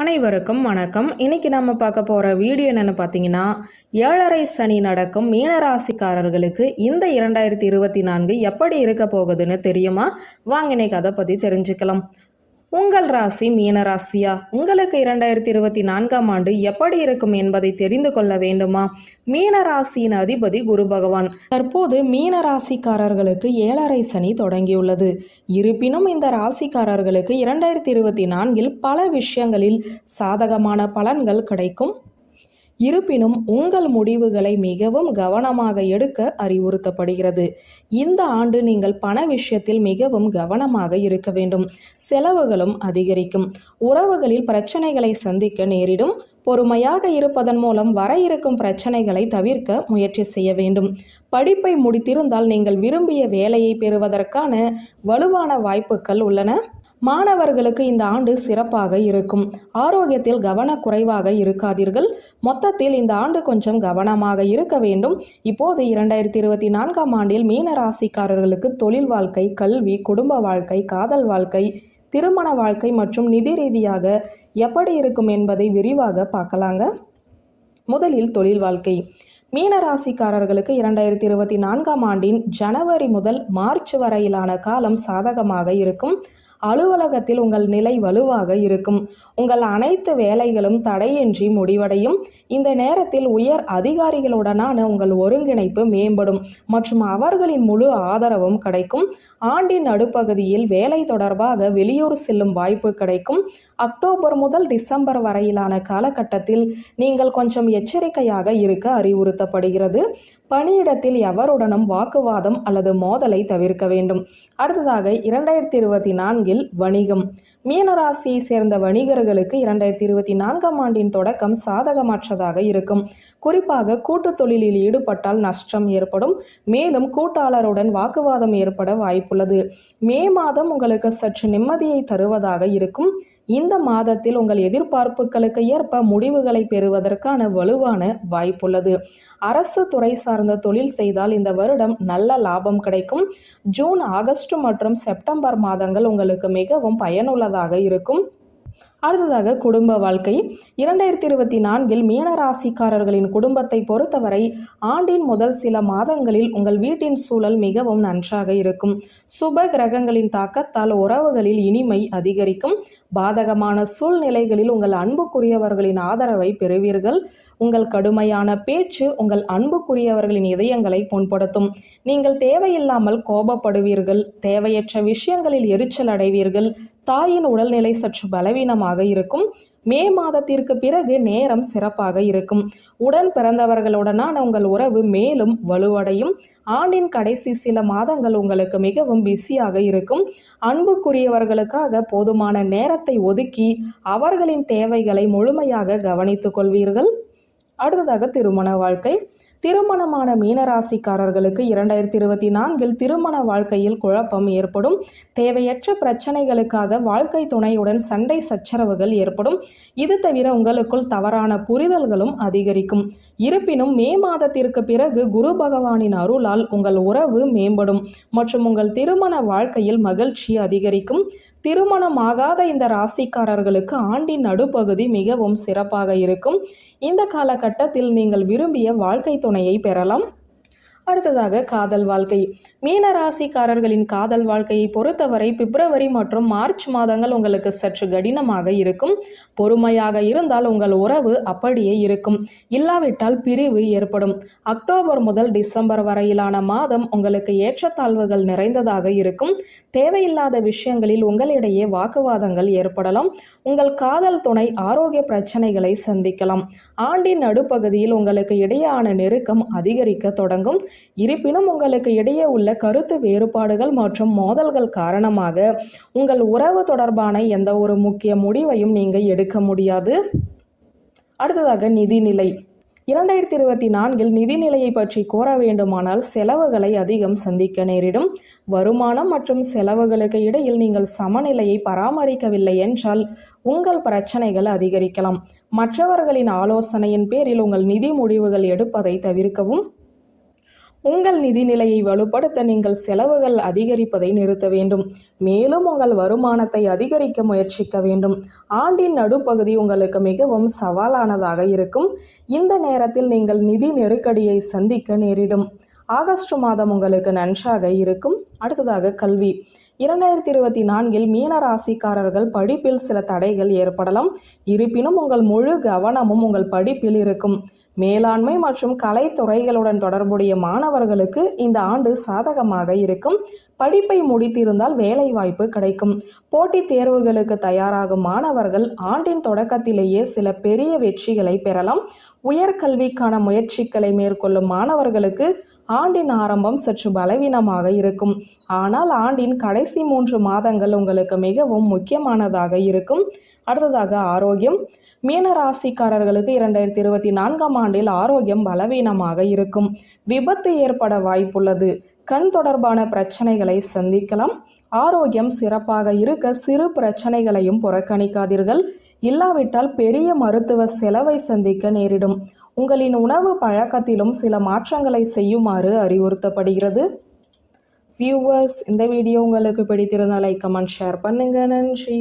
அனைவருக்கும் வணக்கம். இன்னைக்கு நம்ம பார்க்க போகிற வீடியோ என்னென்னு பார்த்தீங்கன்னா ஏழரை சனி நடக்கும் மீனராசிக்காரர்களுக்கு இந்த இரண்டாயிரத்தி இருபத்தி நான்கு எப்படி இருக்க போகுதுன்னு தெரியுமா? வாங்க இன்னைக்கு அதை பற்றி தெரிஞ்சுக்கலாம். உங்கள் ராசி மீனராசியா உங்களுக்கு இரண்டாயிரத்தி இருபத்தி நான்காம் ஆண்டு எப்படி இருக்கும் என்பதை தெரிந்து கொள்ள வேண்டுமா? மீனராசியின் அதிபதி குரு பகவான். தற்போது மீனராசிக்காரர்களுக்கு ஏழரை சனி தொடங்கியுள்ளது. இருப்பினும் இந்த ராசிக்காரர்களுக்கு இரண்டாயிரத்தி இருபத்தி நான்கில் பல விஷயங்களில் சாதகமான பலன்கள் கிடைக்கும். இருப்பினும் உங்கள் முடிவுகளை மிகவும் கவனமாக எடுக்க அறிவுறுத்தப்படுகிறது. இந்த ஆண்டு நீங்கள் பண விஷயத்தில் மிகவும் கவனமாக இருக்க வேண்டும். செலவுகளும் அதிகரிக்கும். உறவுகளில் பிரச்சனைகளை சந்திக்க நேரிடும். பொறுமையாக இருப்பதன் மூலம் வர இருக்கும் பிரச்சனைகளை தவிர்க்க முயற்சி செய்ய வேண்டும். படிப்பை முடித்திருந்தால் நீங்கள் விரும்பிய வேலையை பெறுவதற்கான வலுவான வாய்ப்புகள் உள்ளன. மாணவர்களுக்கு இந்த ஆண்டு சிறப்பாக இருக்கும். ஆரோக்கியத்தில் கவனக்குறைவாக இருக்காதீர்கள். மொத்தத்தில் இந்த ஆண்டு கொஞ்சம் கவனமாக இருக்க வேண்டும். இப்போது இரண்டாயிரத்தி இருபத்தி நான்காம் ஆண்டில் மீன ராசிக்காரர்களுக்கு தொழில் வாழ்க்கை கல்வி குடும்ப வாழ்க்கை காதல் வாழ்க்கை திருமண வாழ்க்கை மற்றும் நிதி ரீதியாக எப்படி இருக்கும் என்பதை விரிவாக பார்க்கலாங்க. முதலில் தொழில் வாழ்க்கை. மீனராசிக்காரர்களுக்கு இரண்டாயிரத்தி இருபத்தி நான்காம் ஆண்டின் ஜனவரி முதல் மார்ச் வரையிலான காலம் சாதகமாக இருக்கும். அலுவலகத்தில் உங்கள் நிலை வலுவாக இருக்கும். உங்கள் அனைத்து வேலைகளும் தடையின்றி முடிவடையும். இந்த நேரத்தில் உயர் அதிகாரிகளுடனான உங்கள் ஒருங்கிணைப்பு மேம்படும் மற்றும் அவர்களின் முழு ஆதரவும் கிடைக்கும். ஆண்டின் நடுப்பகுதியில் வேலை தொடர்பாக வெளியூர் செல்லும் வாய்ப்பு கிடைக்கும். அக்டோபர் முதல் டிசம்பர் வரையிலான காலகட்டத்தில் நீங்கள் கொஞ்சம் எச்சரிக்கையாக இருக்க அறிவுறுத்தப்படுகிறது. பணியிடத்தில் எவருடனும் வாக்குவாதம் அல்லது மோதலை தவிர்க்க வேண்டும். அடுத்ததாக இரண்டாயிரத்தி இருபத்தி நான்கு நான்கில் வணிகம். மீனராசியை சேர்ந்த வணிகர்களுக்கு இரண்டாயிரத்தி இருபத்தி நான்காம் ஆண்டின் தொடக்கம் சாதகமற்றதாக இருக்கும். குறிப்பாக கூட்டு தொழிலில் ஈடுபட்டால் நஷ்டம் ஏற்படும். மேலும் கூட்டாளருடன் வாக்குவாதம் ஏற்பட வாய்ப்புள்ளது. மே மாதம் உங்களுக்கு சற்று நிம்மதியை தருவதாக இருக்கும். இந்த மாதத்தில் உங்கள் எதிர்பார்ப்புகளுக்கு ஏற்ப முடிவுகளை பெறுவதற்கான வலுவான வாய்ப்புள்ளது. அரசு துறை சார்ந்த தொழில் செய்தால் இந்த வருடம் நல்ல லாபம் கிடைக்கும். ஜூன் ஆகஸ்ட் மற்றும் செப்டம்பர் மாதங்கள் உங்களுக்கு மிகவும் பயனுள்ளதாக இருக்கும். அடுத்ததாக குடும்ப வாழ்க்கை. இரண்டாயிரத்தி இருபத்தி நான்கில் மீனராசிக்காரர்களின் குடும்பத்தை பொறுத்தவரை ஆண்டின் முதல் சில மாதங்களில் உங்கள் வீட்டின் சூழல் மிகவும் நன்றாக இருக்கும். சுப கிரகங்களின் தாக்கத்தால் உறவுகளில் இனிமை அதிகரிக்கும். பாதகமான சூழ்நிலைகளில் உங்கள் அன்புக்குரியவர்களின் ஆதரவை பெறுவீர்கள். உங்கள் கடுமையான பேச்சு உங்கள் அன்புக்குரியவர்களின் இதயங்களை புண்படுத்தும். நீங்கள் தேவையில்லாமல் கோபப்படுவீர்கள். தேவையற்ற விஷயங்களில் எரிச்சல் அடைவீர்கள். தாயின் உடல்நிலை சற்று பலவீனமாக இருக்கும். மே மாதத்திற்கு பிறகு நேரம் சிறப்பாக இருக்கும். உடன் பிறந்தவர்களுடனான உங்கள் உறவு மேலும் வலுவடையும். ஆண்டின் கடைசி சில மாதங்கள் உங்களுக்கு மிகவும் பிஸியாக இருக்கும். அன்புக்குரியவர்களுக்காக போதுமான நேரத்தை ஒதுக்கி அவர்களின் தேவைகளை முழுமையாக கவனித்துக் கொள்வீர்கள். அடுத்ததாக திருமண வாழ்க்கை. திருமணமான மீனராசிக்காரர்களுக்கு இரண்டாயிரத்தி இருபத்தி நான்கில் திருமண வாழ்க்கையில் குழப்பம் ஏற்படும். தேவையற்ற பிரச்சனைகளுக்காக வாழ்க்கை துணையுடன் சண்டை சச்சரவுகள் ஏற்படும். இது தவிர உங்களுக்குள் தவறான புரிதல்களும் அதிகரிக்கும். இருப்பினும் மே மாதத்திற்கு பிறகு குரு பகவானின் அருளால் உங்கள் உறவு மேம்படும் மற்றும் உங்கள் திருமண வாழ்க்கையில் மகிழ்ச்சி அதிகரிக்கும். திருமணமாகாத இந்த ராசிக்காரர்களுக்கு ஆண்டின் நடுப்பகுதி மிகவும் சிறப்பாக இருக்கும். இந்த காலகட்டத்தில் நீங்கள் விரும்பிய வாழ்க்கை துணையை பெறலாம். அடுத்ததாக காதல் வாழ்க்கை. மீன ராசிக்காரர்களின் காதல் வாழ்க்கையை பொறுத்தவரை பிப்ரவரி மற்றும் மார்ச் மாதங்கள் உங்களுக்கு சற்று கடினமாக இருக்கும். பொறுமையாக இருந்தால் உங்கள் உறவு அப்படியே இருக்கும். இல்லாவிட்டால் பிரிவு ஏற்படும். அக்டோபர் முதல் டிசம்பர் வரையிலான மாதம் உங்களுக்கு ஏற்றத்தாழ்வுகள் நிறைந்ததாக இருக்கும். தேவையில்லாத விஷயங்களில் உங்களிடையே வாக்குவாதங்கள் ஏற்படலாம். உங்கள் காதல் துணை ஆரோக்கிய பிரச்சனைகளை சந்திக்கலாம். ஆண்டின் நடுப்பகுதியில் உங்களுக்கு இடையான நெருக்கம் அதிகரிக்க தொடங்கும். இருப்பினும் உங்களுக்கு இடையே உள்ள கருத்து வேறுபாடுகள் மற்றும் மோதல்கள் காரணமாக உங்கள் உறவு தொடர்பான எந்த ஒரு முக்கிய முடிவையும் நீங்கள் எடுக்க முடியாது. அடுத்ததாக நிதிநிலை. இரண்டாயிரத்தி இருபத்தி நான்கில் நிதிநிலையை பற்றி கோர வேண்டுமானால் செலவுகளை அதிகம் சந்திக்க நேரிடும். வருமானம் மற்றும் செலவுகளுக்கு இடையில் நீங்கள் சமநிலையை பராமரிக்கவில்லை என்றால் உங்கள் பிரச்சனைகள் அதிகரிக்கலாம். மற்றவர்களின் ஆலோசனையின் பேரில் உங்கள் நிதி முடிவுகள் எடுப்பதை தவிர்க்கவும். உங்கள் நிதி நிலையை வலுப்படுத்த நீங்கள் செலவுகள் அதிகரிப்பதை நிறுத்த வேண்டும். மேலும் உங்கள் வருமானத்தை அதிகரிக்க முயற்சிக்க வேண்டும். ஆண்டின் நடுப்பகுதி உங்களுக்கு மிகவும் சவாலானதாக இருக்கும். இந்த நேரத்தில் நீங்கள் நிதி நெருக்கடியை சந்திக்க நேரிடும். ஆகஸ்ட் மாதம் உங்களுக்கு நன்றாக இருக்கும். அடுத்ததாக கல்வி. இரண்டாயிரத்தி இருபத்தி நான்கில் மீன ராசிக்காரர்கள் படிப்பில் சில தடைகள் ஏற்படலாம். இருப்பினும் உங்கள் முழு கவனமும் உங்கள் படிப்பில் இருக்கும். மேலாண்மை மற்றும் கலைத்துறைகளுடன் தொடர்புடைய மாணவர்களுக்கு இந்த ஆண்டு சாதகமாக இருக்கும். படிப்பை முடித்திருந்தால் வேலை வாய்ப்பு கிடைக்கும். போட்டித் தேர்வுகளுக்கு தயாராகும் மாணவர்கள் ஆண்டின் தொடக்கத்திலேயே சில பெரிய வெற்றிகளை பெறலாம். உயர்கல்விக்கான முயற்சிகளை மேற்கொள்ளும் மாணவர்களுக்கு ஆண்டின் ஆரம்பம் சற்று பலவீனமாக இருக்கும். ஆனால் ஆண்டின் கடைசி மூன்று மாதங்கள் உங்களுக்கு மிகவும் முக்கியமானதாக இருக்கும். அடுத்ததாக ஆரோக்கியம். மீன ராசிக்காரர்களுக்கு இரண்டாயிரத்தி இருபத்தி நான்காம் ஆண்டில் ஆரோக்கியம் பலவீனமாக இருக்கும். விபத்து ஏற்பட வாய்ப்புள்ளது. கண் தொடர்பான பிரச்சனைகளை சந்திக்கலாம். ஆரோக்கியம் சிறப்பாக இருக்க சிறு பிரச்சனைகளையும் புறக்கணிக்காதீர்கள். இல்லாவிட்டால் பெரிய மருத்துவ செலவை சந்திக்க நேரிடும். உங்களின் உணவு பழக்கத்திலும் சில மாற்றங்களை செய்யுமாறு அறிவுறுத்தப்படுகிறது. வியூவர்ஸ் இந்த வீடியோ உங்களுக்கு பிடித்திருந்தால் லைக் கமெண்ட் ஷேர் பண்ணுங்கள் நன்றி.